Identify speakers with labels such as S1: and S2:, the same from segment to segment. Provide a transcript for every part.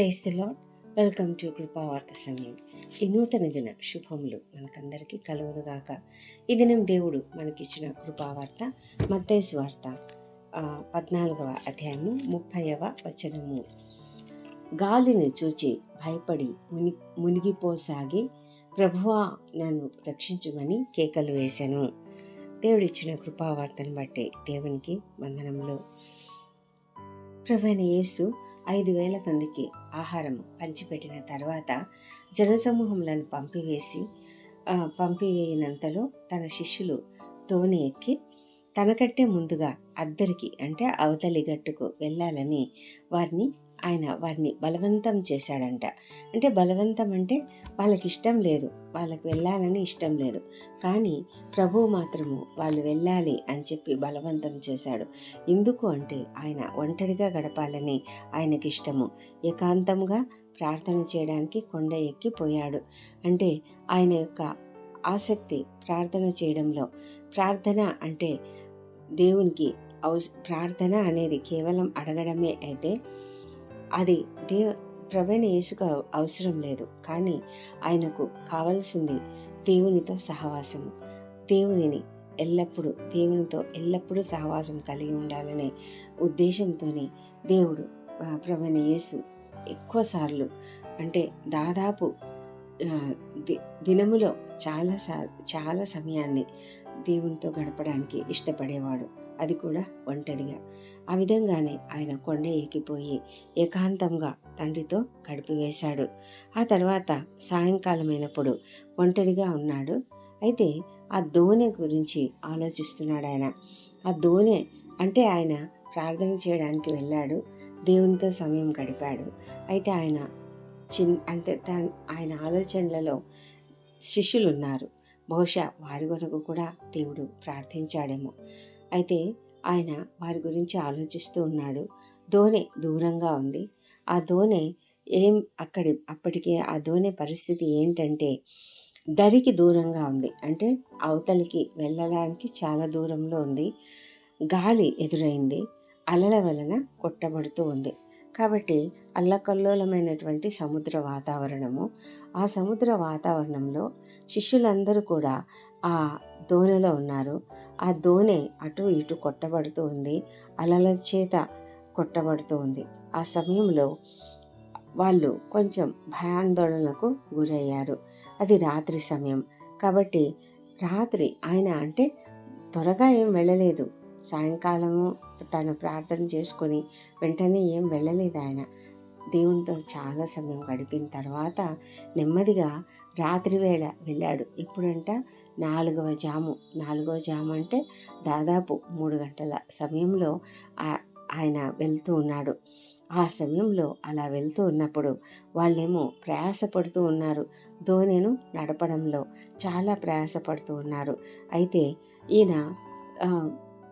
S1: Praise the Lord welcome to Krupavartha సమయం. ఈ నూతన దిన శుభములు మనకందరికీ కలుగునుగాక. ఈ దినం దేవుడు మనకిచ్చిన కృపావార్త మత్తేసు వార్త పద్నాలుగవ అధ్యాయము ముప్పైవ వచనము. గాలిని చూచి భయపడి ముని మునిగిపోసాగి ప్రభువా నన్ను రక్షించుమని కేకలు వేశాను దేవుడిచ్చిన కృపావార్తను బట్టి దేవునికి వందనములు. ప్రభువైన యేసు ఐదు వేల మందికి ఆహారం పంచిపెట్టిన తర్వాత జనసమూహములను పంపివేసి పంపివేయనంతలో తన శిష్యులు తోని ఎక్కి తనకంటే ముందుగా అద్దరికి అంటే అవతలి గట్టుకు వెళ్ళాలని వారిని ఆయన వారిని బలవంతం చేశాడంట. అంటే బలవంతం అంటే వాళ్ళకి ఇష్టం లేదు. వాళ్ళకి వెళ్ళాలని ఇష్టం లేదు. కానీ ప్రభువు మాత్రము వాళ్ళు వెళ్ళాలి అని చెప్పి బలవంతం చేశాడు. ఎందుకు అంటే ఆయన ఒంటరిగా గడపాలని ఆయనకి ఇష్టము. ఏకాంతంగా ప్రార్థన చేయడానికి కొండ ఎక్కిపోయాడు అంటే ఆయన యొక్క ఆసక్తి ప్రార్థన చేయడంలో. ప్రార్థన అంటే దేవునికి అవస ప్రార్థన అనేది కేవలం అడగడమే అయితే అది దేవ ప్రవీణ యేసుకు అవసరం లేదు. కానీ ఆయనకు కావలసింది దేవునితో సహవాసము. దేవునిని ఎల్లప్పుడూ దేవునితో ఎల్లప్పుడూ సహవాసం కలిగి ఉండాలనే ఉద్దేశంతోనే దేవుడు ప్రవణ ప్రవీణ యేసు ఎక్కువసార్లు అంటే దాదాపు దినములో చాలా సార్ చాలా సమయాన్ని దేవునితో గడపడానికి ఇష్టపడేవాడు. అది కూడా ఒంటరిగా. ఆ విధంగానే ఆయన కొండ ఎక్కిపోయి ఏకాంతంగా తండ్రితో గడిపివేశాడు ఆ తర్వాత సాయంకాలమైనప్పుడు ఒంటరిగా ఉన్నాడు. అయితే ఆ దోణె గురించి ఆలోచిస్తున్నాడు ఆయన. ఆ దోణె అంటే ఆయన ప్రార్థన చేయడానికి వెళ్ళాడు. దేవునితో సమయం గడిపాడు. అయితే ఆయన చిన్ అంటే ఆయన ఆలోచనలలో శిష్యులు ఉన్నారు బహుశా వారి కొరకు కూడా దేవుడు ప్రార్థించాడేమో. అయితే ఆయన వారి గురించి ఆలోచిస్తూ ఉన్నాడు. దోణి దూరంగా ఉంది. ఆ దోణె ఏం అక్కడి అప్పటికే ఆ దోణె పరిస్థితి ఏంటంటే దరికి దూరంగా ఉంది. అంటే అవతలికి వెళ్ళడానికి చాలా దూరంలో ఉంది. గాలి ఎదురైంది. అలల వలన కొట్టబడుతూ ఉంది. కాబట్టి అల్లకల్లోలమైనటువంటి సముద్ర వాతావరణము ఆ సముద్ర వాతావరణంలో శిష్యులందరూ కూడా ఆ దోణిలో ఉన్నారు. ఆ దోణె అటు ఇటు కొట్టబడుతూ ఉంది. అలల చేత కొట్టబడుతూ ఉంది. ఆ సమయంలో వాళ్ళు కొంచెం భయాందోళనకు గురయ్యారు. అది రాత్రి సమయం. కాబట్టి రాత్రి ఆయన అంటే త్వరగా ఏం వెళ్ళలేదు. సాయంకాలము తను ప్రార్థన చేసుకొని వెంటనే ఏం వెళ్ళలేదు ఆయన. దేవునితో చాలా సమయం గడిపిన తర్వాత నెమ్మదిగా రాత్రి వేళ వెళ్ళాడు. ఎప్పుడంట? నాలుగవ జాము. నాలుగవ జాము అంటే దాదాపు మూడు గంటల సమయంలో ఆ- ఆయన వెళ్తూ ఉన్నాడు. ఆ సమయంలో అలా వెళ్తూ ఉన్నప్పుడు వాళ్ళేమో ప్రయాసపడుతూ ఉన్నారు. ధోనిను నడపడంలో చాలా ప్రయాసపడుతూ ఉన్నారు. అయితే ఈయన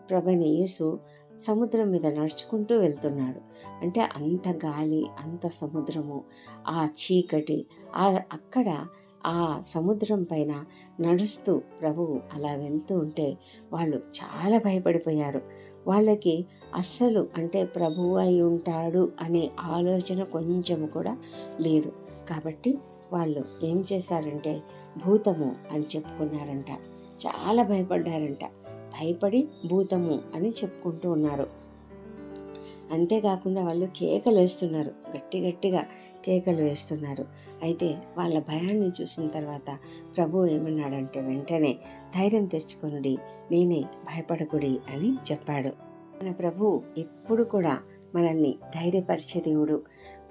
S1: ఆ, యేసు సముద్రం మీద నడుచుకుంటూ వెళ్తున్నాడు. అంటే అంత గాలి అంత సముద్రము ఆ చీకటి ఆ అక్కడ ఆ సముద్రం పైన నడుస్తూ ప్రభువు అలా వెళ్తూ ఉంటే వాళ్ళు చాలా భయపడిపోయారు. వాళ్ళకి అస్సలు అంటే ప్రభువు అయి ఉంటాడు అనే ఆలోచన కొంచెం కూడా లేదు. కాబట్టి వాళ్ళు ఏం చేశారంటే భూతము అని చెప్పుకున్నారంట. చాలా భయపడ్డారంట. భయపడి భూతము అని చెప్పుకుంటూ ఉన్నారు. అంతేకాకుండా వాళ్ళు కేకలు వేస్తున్నారు. గట్టి గట్టిగా కేకలు వేస్తున్నారు. అయితే వాళ్ళ భయాన్ని చూసిన తర్వాత ప్రభు ఏమన్నాడంటే వెంటనే ధైర్యం తెచ్చుకొనుడి నేనే భయపడకుడి అని చెప్పాడు. మన ప్రభు ఎప్పుడు కూడా మనల్ని ధైర్యపరిచే దేవుడు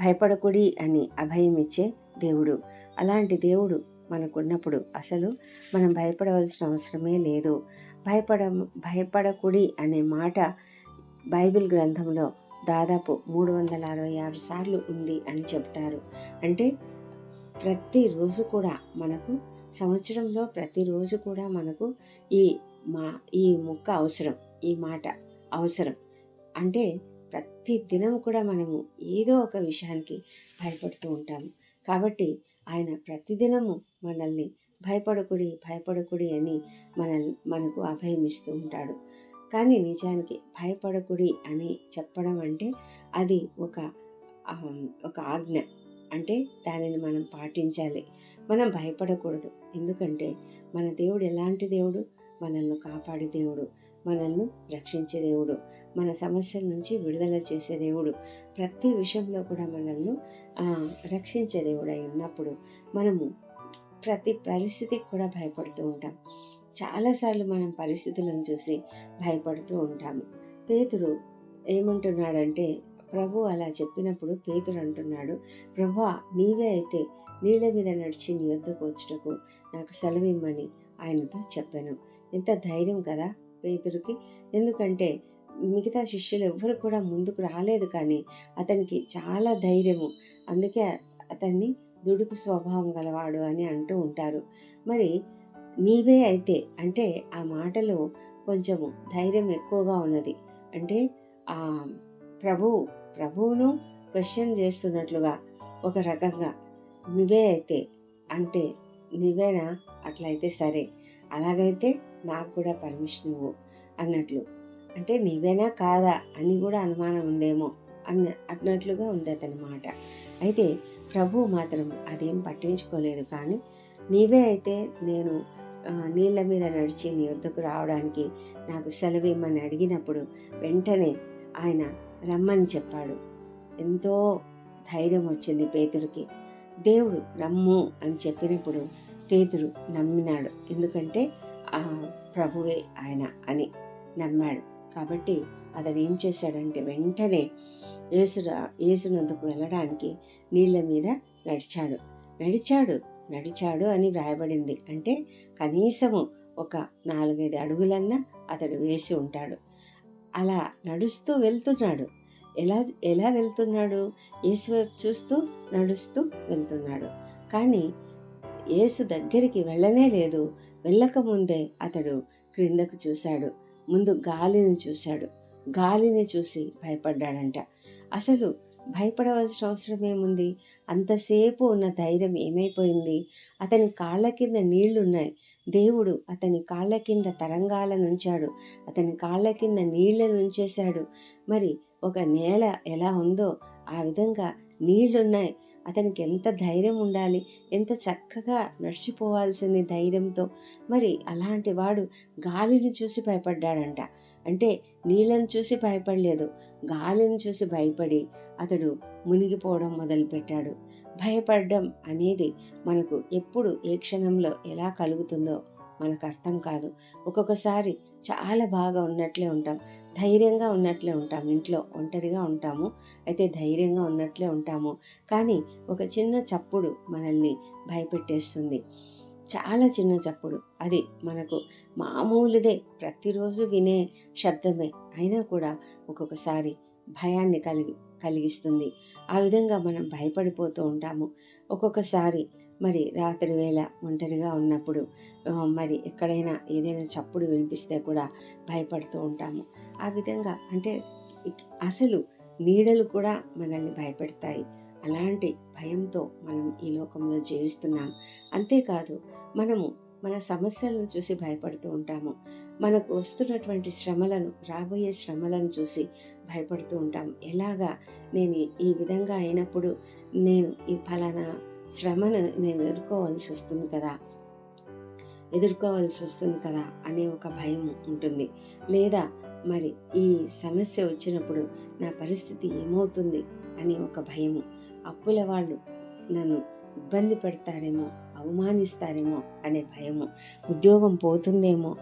S1: భయపడకుడి అని అభయం ఇచ్చే దేవుడు. అలాంటి దేవుడు మనకున్నప్పుడు అసలు మనం భయపడవలసిన అవసరమే లేదు. భయపడ భయపడకుడి అనే మాట బైబిల్ గ్రంథంలో దాదాపు మూడు వందల అరవై ఆరు సార్లు ఉంది అని చెప్తారు అంటే ప్రతిరోజు కూడా మనకు సంవత్సరంలో ప్రతిరోజు కూడా మనకు ఈ మా ఈ ముక్క అవసరం ఈ మాట అవసరం. అంటే ప్రతి దినం కూడా మనము ఏదో ఒక విషయానికి భయపడుతూ ఉంటాము. కాబట్టి ఆయన ప్రతిదినము మనల్ని భయపడకుడి భయపడకుడి అని మన మనకు అభయం ఇస్తూ ఉంటాడు కానీ నిజానికి భయపడకుడి అని చెప్పడం అంటే అది ఒక ఒక ఆజ్ఞ. అంటే దానిని మనం పాటించాలి. మనం భయపడకూడదు. ఎందుకంటే మన దేవుడు ఎలాంటి దేవుడు? మనల్ని కాపాడే దేవుడు. మనల్ని రక్షించే దేవుడు. మన సమస్యల నుంచి విడుదల చేసే దేవుడు. ప్రతి విషయంలో కూడా మనల్ని రక్షించే రక్షించే దేవుడై ఉన్నప్పుడు మనము ప్రతి పరిస్థితికి కూడా భయపడుతూ ఉంటాం. చాలాసార్లు మనం పరిస్థితులను చూసి భయపడుతూ ఉంటాము. పేతురు ఏమంటున్నాడంటే ప్రభు అలా చెప్పినప్పుడు పేతుడు అంటున్నాడు, ప్రభు నీవే అయితే నీళ్ళ మీద నడిచి నీ వద్దకు వచ్చుటకు నాకు సెలవిమ్మని" ఆయనతో చెప్పాను. ఎంత ధైర్యం కదా పేతుడికి ఎందుకంటే మిగతా శిష్యులు ఎవ్వరు కూడా ముందుకు రాలేదు కానీ అతనికి చాలా ధైర్యము. అందుకే అతన్ని దుడుకు స్వభావం గలవాడు అని అంటూ ఉంటారు. మరి నీవే అయితే అంటే ఆ మాటలో కొంచెము ధైర్యం ఎక్కువగా ఉన్నది. అంటే ఆ ప్రభువు ప్రభువును క్వశ్చన్ చేస్తున్నట్లుగా ఒక రకంగా నువ్వే అయితే అంటే నువ్వేనా? అట్లయితే సరే. అలాగైతే నాకు కూడా పర్మిషన్ ఇవ్వు అన్నట్లు. అంటే నీవేనా కాదా అని కూడా అనుమానం ఉందేమో అన్న అన్నట్లుగా ఉంది అతని మాట. అయితే ప్రభువు మాత్రం అదేం పట్టించుకోలేదు కానీ నీవే అయితే నేను నీళ్ళ మీద నడిచి నీ వద్దకు రావడానికి నాకు సెలవిమ్మని అడిగినప్పుడు వెంటనే ఆయన రమ్మని చెప్పాడు. ఎంతో ధైర్యం వచ్చింది పేతుడికి దేవుడు రమ్ము అని చెప్పినప్పుడు పేతుడు నమ్మినాడు. ఎందుకంటే ప్రభువే ఆయన అని నమ్మాడు. కాబట్టి అతడు ఏం చేశాడంటే వెంటనే యేసు ఏసునందుకు యేసునందుకు వెళ్ళడానికి నీళ్ళ మీద నడిచాడు. నడిచాడు, నడిచాడు అని వ్రాయబడింది. అంటే కనీసము ఒక 4, 5 అడుగులన్నా అతడు వేసి ఉంటాడు. అలా నడుస్తూ వెళ్తున్నాడు. ఎలా ఎలా వెళ్తున్నాడు? యేసు వైపు చూస్తూ నడుస్తూ వెళ్తున్నాడు. కానీ యేసు దగ్గరికి వెళ్ళనే లేదు. వెళ్ళకముందే అతడు క్రిందకు చూశాడు. ముందు గాలిని చూశాడు. గాలిని చూసి భయపడ్డాడంట. అసలు భయపడవలసిన అవసరం ఏముంది? అంతసేపు ఉన్న ధైర్యం ఏమైపోయింది? అతని కాళ్ళ కింద నీళ్ళున్నాయి. దేవుడు అతని కాళ్ళ కింద తరంగాలనుంచాడు. అతని కాళ్ళ కింద నీళ్ళనుంచేశాడు. మరి ఒక నేల ఎలా ఉందో ఆ విధంగా నీళ్ళున్నాయి. అతనికి ఎంత ధైర్యం ఉండాలి? ఎంత చక్కగా నడిచిపోవాల్సింది ధైర్యంతో. మరి అలాంటి వాడు గాలిని చూసి భయపడ్డాడంట. అంటే నీళ్ళని చూసి భయపడలేదు. గాలిని చూసి భయపడి అతడు మునిగిపోవడం మొదలుపెట్టాడు. భయపడడం అనేది మనకు ఎప్పుడు ఏ క్షణంలో ఎలా కలుగుతుందో మనకు అర్థం కాదు. ఒక్కొక్కసారి చాలా బాగా ఉన్నట్లే ఉంటాం. ధైర్యంగా ఉన్నట్లే ఉంటాం. ఇంట్లో ఒంటరిగా ఉంటాము. అయితే ధైర్యంగా ఉన్నట్లే ఉంటాము. కానీ ఒక చిన్న చప్పుడు మనల్ని భయపెట్టేస్తుంది. చాలా చిన్న చప్పుడు. అది మనకు మామూలుదే ప్రతిరోజు వినే శబ్దమే. అయినా కూడా ఒక్కొక్కసారి భయాన్ని కలిగి కలిగిస్తుంది. ఆ విధంగా మనం భయపడిపోతూ ఉంటాము. ఒక్కొక్కసారి మరి రాత్రి వేళ ఒంటరిగా ఉన్నప్పుడు మరి ఎక్కడైనా ఏదైనా చప్పుడు వినిపిస్తే కూడా భయపడుతూ ఉంటాము. ఆ విధంగా అంటే అసలు నీడలు కూడా మనల్ని భయపెడతాయి. అలాంటి భయంతో మనం ఈ లోకంలో జీవిస్తున్నాం. అంతేకాదు మనము మన సమస్యలను చూసి భయపడుతూ ఉంటాము. మనకు వస్తున్నటువంటి శ్రమలను, రాబోయే శ్రమలను చూసి భయపడుతూ ఉంటాం. ఎలాగా నేను ఈ విధంగా అయినప్పుడు నేను ఈ ఫలానా శ్రమను నేను ఎదుర్కోవాల్సి వస్తుంది కదా! ఎదుర్కోవాల్సి వస్తుంది కదా! అనే ఒక భయం ఉంటుంది. లేదా మరి ఈ సమస్య వచ్చినప్పుడు నా పరిస్థితి ఏమవుతుంది అని ఒక భయము. అప్పుల వాళ్ళు నన్ను ఇబ్బంది పెడతారేమో, అవమానిస్తారేమో అనే భయము. ఉద్యోగం పోతుందేమో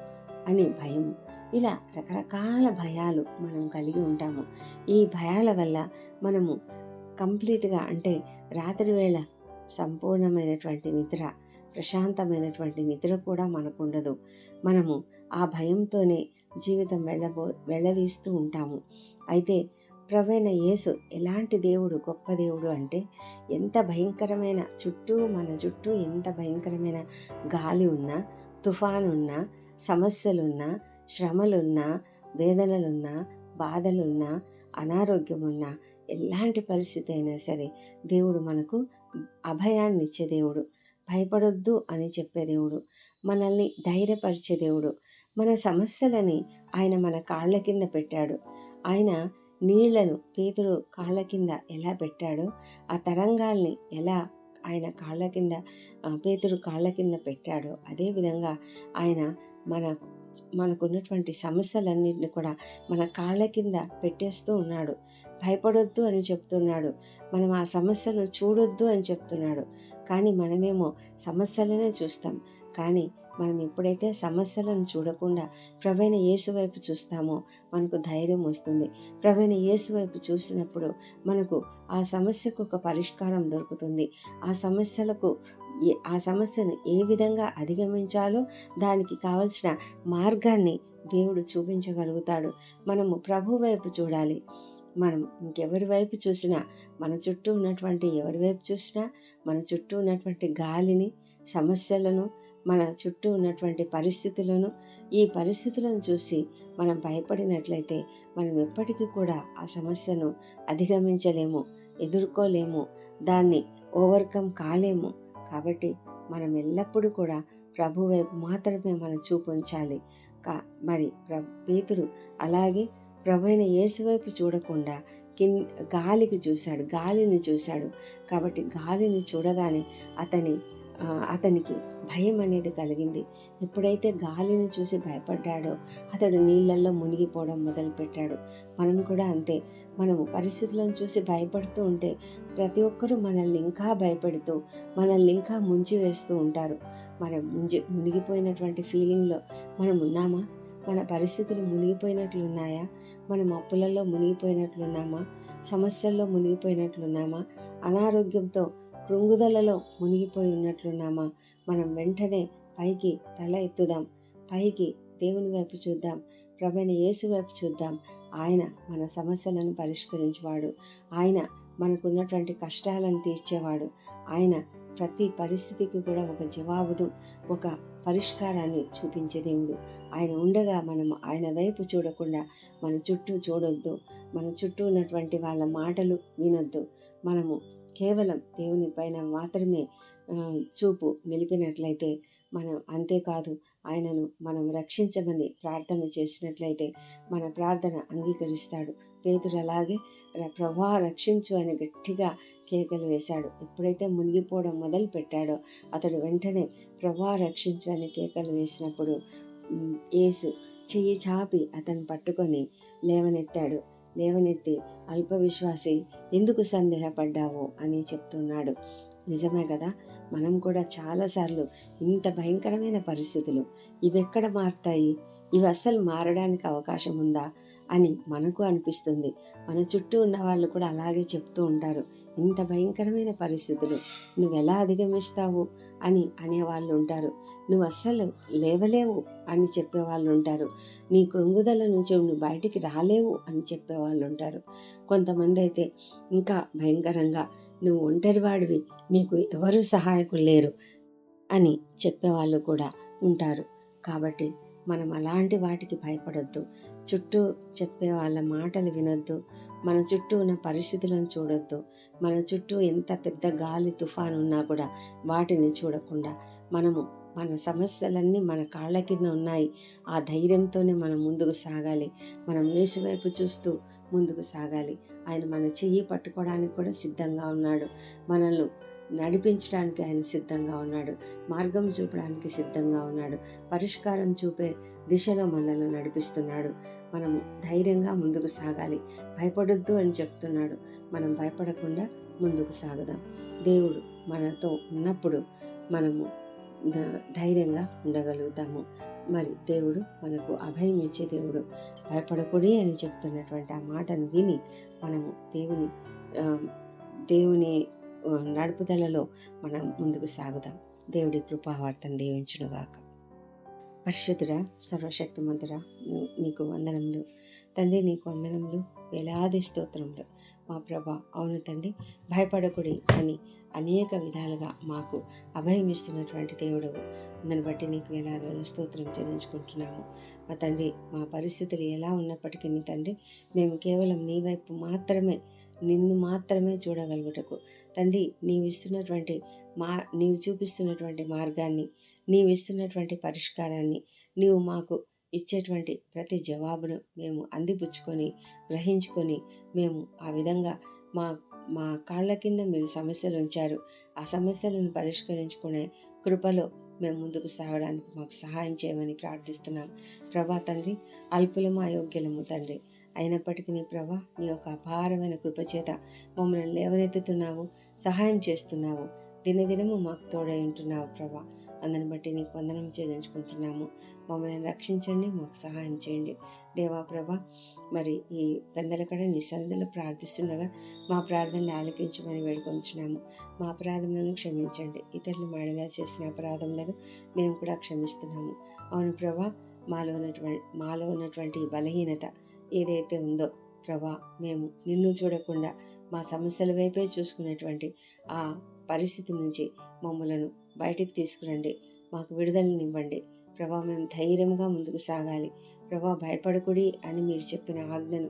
S1: అనే భయము. ఇలా రకరకాల భయాలు మనం కలిగి ఉంటాము. ఈ భయాల వల్ల మనము కంప్లీట్‌గా అంటే రాత్రి వేళ సంపూర్ణమైనటువంటి నిద్ర, ప్రశాంతమైనటువంటి నిద్ర కూడా మనకుండదు. మనము ఆ భయంతోనే జీవితం వెళ్ళబో వెళ్ళదీస్తూ ఉంటాము. అయితే ప్రభువైన యేసు ఎలాంటి దేవుడు, గొప్ప దేవుడు అంటే ఎంత భయంకరమైన చుట్టూ మన చుట్టూ ఎంత భయంకరమైన గాలి ఉన్నా, తుఫానున్నా, సమస్యలున్నా, శ్రమలున్నా, వేదనలున్నా, బాధలున్నా, అనారోగ్యమున్నా, ఎలాంటి పరిస్థితి అయినా సరే దేవుడు మనకు అభయాన్నిచ్చే దేవుడు. భయపడొద్దు అని చెప్పే దేవుడు. మనల్ని ధైర్యపరిచే దేవుడు. మన సమస్యలని ఆయన మన కాళ్ళ కింద పెట్టాడు. ఆయన నీళ్ళను పేతుడు కాళ్ళ కింద ఎలా పెట్టాడో ఆ తరంగాల్ని ఎలా ఆయన కాళ్ళ కింద పేతుడు కాళ్ళ కింద పెట్టాడో అదేవిధంగా ఆయన మన మనకున్నటువంటి సమస్యలన్నింటిని కూడా మన కాళ్ళ కింద పెట్టేస్తూ ఉన్నాడు. భయపడొద్దు అని చెప్తున్నాడు. మనం ఆ సమస్యలు చూడొద్దు అని చెప్తున్నాడు. కానీ మనమేమో సమస్యలనే చూస్తాం. కానీ మనం ఎప్పుడైతే సమస్యలను చూడకుండా ప్రవీణ యేసు వైపు చూస్తామో మనకు ధైర్యం వస్తుంది. ప్రవీణ యేసు వైపు చూసినప్పుడు మనకు ఆ సమస్యకు ఒక పరిష్కారం దొరుకుతుంది. ఆ సమస్యలకు ఆ సమస్యను ఏ విధంగా అధిగమించాలో దానికి కావలసిన మార్గాన్ని దేవుడు చూపించగలుగుతాడు. మనము ప్రభు వైపు చూడాలి. మనం ఇంకెవరి వైపు చూసినా మన చుట్టూ ఉన్నటువంటి ఎవరి వైపు చూసినా మన చుట్టూ ఉన్నటువంటి గాలిని సమస్యలను మన చుట్టూ ఉన్నటువంటి పరిస్థితులను ఈ పరిస్థితులను చూసి మనం భయపడినట్లయితే మనం ఎప్పటికీ కూడా ఆ సమస్యను అధిగమించలేము ఎదుర్కోలేము దాన్ని ఓవర్కమ్ కాలేము. కాబట్టి మనం ఎల్లప్పుడూ కూడా ప్రభు వైపు మాత్రమే మనం చూపు ఉంచాలి. కా మరి ప్ర పేతురు అలాగే ప్రభు అయిన యేసు వైపు చూడకుండా కిన్ గాలికి చూశాడు గాలిని చూశాడు. కాబట్టి గాలిని చూడగానే అతని అతనికి భయం అనేది కలిగింది. ఎప్పుడైతే గాలిని చూసి భయపడ్డాడో అతడు నీళ్ళల్లో మునిగిపోవడం మొదలుపెట్టాడు. మనం కూడా అంతే. మనము పరిస్థితులను చూసి భయపడుతూ ఉంటే ప్రతి ఒక్కరూ మనల్ని ఇంకా భయపెడుతూ మనల్ని ఇంకా ముంచి వేస్తూ ఉంటారు. మనం ముంచి మునిగిపోయినటువంటి ఫీలింగ్లో మనం ఉన్నామా? మన పరిస్థితులు మునిగిపోయినట్లున్నాయా? మనం అప్పులలో మునిగిపోయినట్లున్నామా? సమస్యల్లో మునిగిపోయినట్లున్నామా? అనారోగ్యంతో కృంగుదలలో మునిగిపోయి ఉన్నట్లున్నామా? మనం వెంటనే పైకి తల ఎత్తుదాం. పైకి దేవుని వైపు చూద్దాం. ప్రభైన యేసు వైపు చూద్దాం. ఆయన మన సమస్యలను పరిష్కరించేవాడు. ఆయన మనకున్నటువంటి కష్టాలను తీర్చేవాడు. ఆయన ప్రతి పరిస్థితికి కూడా ఒక జవాబును ఒక పరిష్కారాన్ని చూపించే దేవుడు. ఆయన ఉండగా మనం ఆయన వైపు చూడకుండా మన చుట్టూ చూడొద్దు. మన చుట్టూ ఉన్నటువంటి వాళ్ళ మాటలు వినొద్దు. మనము కేవలం దేవుని పైన మాత్రమే చూపు నిలిపినట్లయితే మనం అంతేకాదు ఆయనను మనం రక్షించమని ప్రార్థన చేసినట్లయితే మన ప్రార్థన అంగీకరిస్తాడు. పేతుడు అలాగే "ర- ప్రభా రక్షించు అని గట్టిగా కేకలు వేశాడు. ఎప్పుడైతే మునిగిపోవడం మొదలు పెట్టాడో అతడు వెంటనే ప్రభా రక్షించు అని కేకలు వేసినప్పుడు ఏసు యేసు చెయ్యి చాపి అతను పట్టుకొని లేవనెత్తాడు. లేవనెత్తి అల్ప విశ్వాసి ఎందుకు సందేహపడ్డావు అని చెప్తున్నాడు. నిజమే కదా? మనం కూడా చాలాసార్లు ఇంత భయంకరమైన పరిస్థితులు ఇవి ఎక్కడ మారుతాయి? ఇవి అస్సలు మారడానికి అవకాశం ఉందా? అని మనకు అనిపిస్తుంది. మన చుట్టూ ఉన్న వాళ్ళు కూడా అలాగే చెప్తూ ఉంటారు. ఇంత భయంకరమైన పరిస్థితులు. నువ్వు ఎలా అధిగమిస్తావు? అని అనేవాళ్ళు ఉంటారు. నువ్వు అస్సలు లేవలేవు అని చెప్పేవాళ్ళు ఉంటారు. నీ కృంగుదల నుంచి నువ్వు బయటికి రాలేవు అని చెప్పేవాళ్ళు ఉంటారు. కొంతమంది అయితే ఇంకా భయంకరంగా. నువ్వు ఒంటరివాడివి నీకు ఎవరు సహాయకులు లేరు అని చెప్పేవాళ్ళు కూడా ఉంటారు. కాబట్టి మనం అలాంటి వాటికి భయపడొద్దు. చుట్టూ చెప్పే వాళ్ళ మాటలు వినొద్దు. మన చుట్టూ ఉన్న పరిస్థితులను చూడొద్దు. మన చుట్టూ ఎంత పెద్ద గాలి తుఫాను ఉన్నా కూడా వాటిని చూడకుండా మనము మన సమస్యలన్నీ మన కాళ్ళ కింద ఉన్నాయి. ఆ ధైర్యంతోనే మనం ముందుకు సాగాలి. మనం యేసు చూస్తూ ముందుకు సాగాలి. ఆయన మన చెయ్యి పట్టుకోవడానికి కూడా సిద్ధంగా ఉన్నాడు. మనల్ని నడిపించడానికి ఆయన సిద్ధంగా ఉన్నాడు. మార్గం చూపడానికి సిద్ధంగా ఉన్నాడు. పరిష్కారం చూపే దిశలో మనల్ని నడిపిస్తున్నాడు. మనము ధైర్యంగా ముందుకు సాగాలి. భయపడొద్దు అని చెప్తున్నాడు. మనం భయపడకుండా ముందుకు సాగుదాం. దేవుడు మనతో ఉన్నప్పుడు మనము ధైర్యంగా ఉండగలుగుతాము. మరి దేవుడు మనకు అభయం ఇచ్చే దేవుడు. భయపడకూడి అని చెప్తున్నటువంటి ఆ మాటను విని మనము దేవుని దేవుని నడుపుదలలో మనం ముందుకు సాగుదాం. దేవుడి కృపావార్తను దీవించునుగాక. పరిశుద్ధుడా సర్వశక్తిమంతుడా నీ- నీకు వందనములు. తండ్రి నీకు వందనములు వేలాది స్తోత్రములు. మా ప్రభ అవును తండ్రి భయపడకుడి అని అనేక విధాలుగా మాకు అభయం ఇస్తున్నటువంటి దేవుడు దాన్ని బట్టి నీకు వేలాది స్తోత్రం చెల్లించుకుంటున్నాము. మా తండ్రి మా పరిస్థితులు ఎలా ఉన్నప్పటికీ నీ తండ్రి మేము కేవలం నీ వైపు మాత్రమే నిన్ను మాత్రమే చూడగలుగుటకు. తండ్రి నీవు ఇస్తున్నటువంటి మా నీవు చూపిస్తున్నటువంటి మార్గాన్ని నీవు ఇస్తున్నటువంటి పరిష్కారాన్ని నీవు మాకు ఇచ్చేటువంటి ప్రతి జవాబును మేము అందిపుచ్చుకొని గ్రహించుకొని మేము ఆ విధంగా మా మా కాళ్ళ కింద మీరు సమస్యలు ఉంచారు. ఆ సమస్యలను పరిష్కరించుకునే కృపలో మేము ముందుకు సాగడానికి మాకు సహాయం చేయమని ప్రార్థిస్తున్నాం. ప్రభా తండ్రి అల్పులము అయోగ్యులము తండ్రి. అయినప్పటికీ నీ ప్రభా నీ యొక్క అపారమైన కృపచేత మమ్మల్ని లేవనెత్తుతున్నావు సహాయం చేస్తున్నావు. దినదినము మాకు తోడై ఉంటున్నావు ప్రభా. అందరిని బట్టి నీకు వందనం చెల్లించుకుంటున్నాము. మమ్మల్ని రక్షించండి మాకు సహాయం చేయండి. దేవా ప్రభ మరి ఈ పెందలకడ నీ సన్నిధిలో ప్రార్థిస్తుండగా మా ప్రార్థనలు ఆలకించమని వేడుకొంచున్నాము. మా అపరాధములను క్షమించండి. ఇతరులు మాడేలా చేసిన అపరాధములను మేము కూడా క్షమిస్తున్నాము. అవును ప్రభా మాలో ఉన్నటువంటి మాలో ఉన్నటువంటి బలహీనత ఏదైతే ఉందో ప్రభా మేము నిన్ను చూడకుండా మా సమస్యల వైపే చూసుకునేటువంటి ఆ పరిస్థితి నుంచి మమ్మలను బయటికి తీసుకురండి. మాకు విడుదలనివ్వండి. ప్రభా మేము ధైర్యంగా ముందుకు సాగాలి. ప్రభా భయపడకుడి అని మీరు చెప్పిన ఆజ్ఞను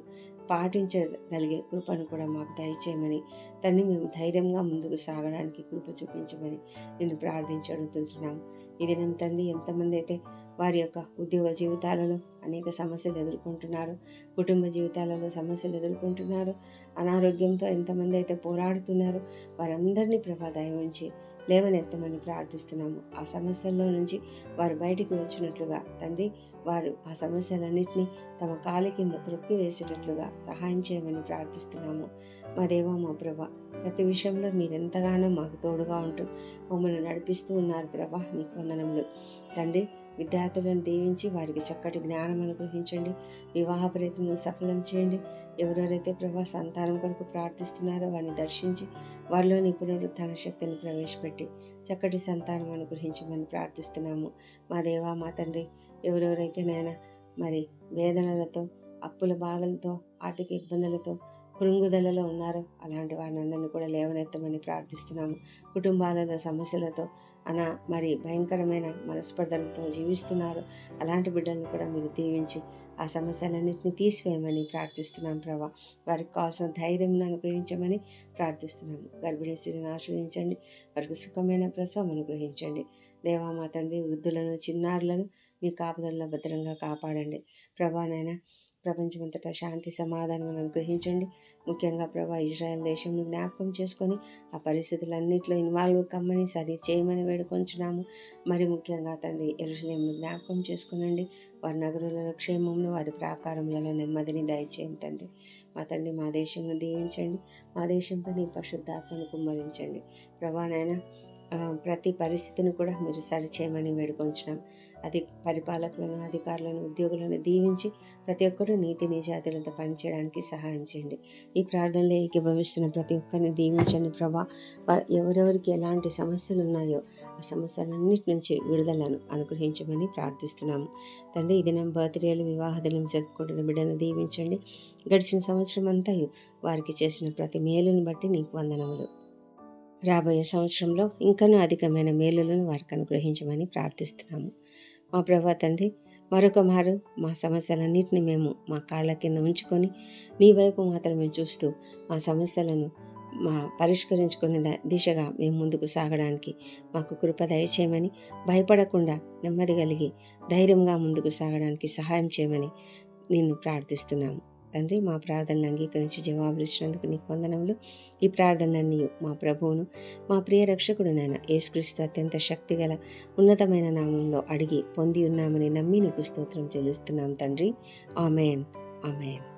S1: పాటించగలిగే కృపను కూడా మాకు దయచేయమని తన్ని మేము ధైర్యంగా ముందుకు సాగడానికి కృప చూపించమని నేను ప్రార్థించి అడుగుతుంటున్నాము. ఈ దినం తండ్రి ఎంతమంది అయితే వారి యొక్క ఉద్యోగ జీవితాలలో అనేక సమస్యలు ఎదుర్కొంటున్నారు. కుటుంబ జీవితాలలో సమస్యలు ఎదుర్కొంటున్నారు. అనారోగ్యంతో ఎంతమంది అయితే పోరాడుతున్నారు వారందరినీ ప్రభా దయ ఉంచి లేవనెత్తమని ప్రార్థిస్తున్నాము. ఆ సమస్యల్లో నుంచి వారు బయటికి వచ్చినట్లుగా తండ్రి వారు ఆ సమస్యలన్నింటినీ తమ కాలి కింద త్రొక్కి వేసేటట్లుగా సహాయం చేయమని ప్రార్థిస్తున్నాము. మా దేవ మా ప్రభ ప్రతి విషయంలో మీరెంతగానో మాకు తోడుగా ఉంటూ మమ్మల్ని నడిపిస్తూ ఉన్నారు ప్రభా నీకు వందనములు. తండ్రి విద్యార్థులను దీవించి వారికి చక్కటి జ్ఞానం అనుగ్రహించండి. వివాహ ప్రయత్నం సఫలం చేయండి. ఎవరెవరైతే ప్రభా సంతానం కొరకు ప్రార్థిస్తున్నారో వారిని దర్శించి వారిలోని పునరుత్థాన శక్తిని ప్రవేశపెట్టి చక్కటి సంతానం అనుగ్రహించమని ప్రార్థిస్తున్నాము. మా దేవా మా తండ్రి ఎవరెవరైతే నాయన మరి వేదనలతో అప్పుల బాధలతో ఆర్థిక ఇబ్బందులతో కృంగుదలలో ఉన్నారో అలాంటి వారిని అందరినీ కూడా లేవనెత్తమని ప్రార్థిస్తున్నాము. కుటుంబాలలో సమస్యలతో అన మరి భయంకరమైన మనస్పర్ధలతో జీవిస్తున్నారు. అలాంటి బిడ్డలను కూడా మీరు దీవించి ఆ సమస్యలన్నింటినీ తీసివేయమని ప్రార్థిస్తున్నాం ప్రభా. వారికి కావాల్సిన ధైర్యం అనుగ్రహించమని ప్రార్థిస్తున్నాము గర్భిణీ స్త్రీని ఆశ్రయించండి. వారికి సుఖమైన ప్రసవం అనుగ్రహించండి. దేవామాతండి వృద్ధులను చిన్నారులను మీ కాపుదల్లో భద్రంగా కాపాడండి. ప్రభానైనా ప్రపంచమంతటా శాంతి సమాధానం అనుగ్రహించండి. ముఖ్యంగా ప్రభా ఇజ్రాయెల్ దేశంను జ్ఞాపకం చేసుకొని ఆ పరిస్థితులన్నింటిలో ఇన్వాల్వ్ కమ్మని సరి చేయమని వేడుకొంచున్నాము. మరి ముఖ్యంగా తండ్రి ఎరుసలేంను జ్ఞాపకం చేసుకునండి. వారి నగరులలో క్షేమంలో వారి ప్రాకారములలో నెమ్మదిని దయచేయండి తండ్రి. మా తండ్రి మా దేశంను దీవించండి. మా దేశంపై పని పరిశుద్ధాత్మను కుమ్మరించండి. ప్రభానైనా ప్రతి పరిస్థితిని కూడా మీరు సరిచేయమని వేడుకొంచున్నాం. అది పరిపాలకులను అధికారులను ఉద్యోగులను దీవించి ప్రతి ఒక్కరూ నీతి నిజాతులతో పనిచేయడానికి సహాయం చేయండి. ఈ ప్రార్థనలో ఏకీభవిస్తున్న ప్రతి ఒక్కరిని దీవించండి ప్రభా. ఎవరెవరికి ఎలాంటి సమస్యలు ఉన్నాయో ఆ సమస్యలన్నిటి నుంచి విడుదలను అనుగ్రహించమని ప్రార్థిస్తున్నాము. తండ్రి ఇది నా బర్త్డేలు వివాహ దినం జరుపుకుంటున్న బిడ్డను దీవించండి. గడిచిన సంవత్సరం అంతా వారికి చేసిన ప్రతి మేలును బట్టి నీకు వందనములు. రాబోయే సంవత్సరంలో ఇంకనూ అధికమైన మేలులను వారికి అనుగ్రహించమని ప్రార్థిస్తున్నాము. మా ప్రభా తండ్రి మరొక మారు మా సమస్యలన్నింటినీ మేము మా కాళ్ళ కింద ఉంచుకొని నీ వైపు మాత్రమే చూస్తూ మా సమస్యలను మా పరిష్కరించుకునే దిశగా మేము ముందుకు సాగడానికి మాకు కృప దయచేయమని భయపడకుండా నెమ్మది కలిగి ధైర్యంగా ముందుకు సాగడానికి సహాయం చేయమని నిన్ను ప్రార్థిస్తున్నాము. తండ్రి మా ప్రార్థనలు అంగీకరించి జవాబులు ఇచ్చినందుకు నీకు వందనములు. ఈ ప్రార్థనలన్నీ మా ప్రభువును మా ప్రియ రక్షకుడు నాయన యేసుక్రీస్తు అత్యంత శక్తిగల ఉన్నతమైన నామంలో అడిగి పొంది ఉన్నామని నమ్మి నీకు స్తోత్రం చెల్లిస్తున్నాం తండ్రి. ఆమెన్. ఆమెన్.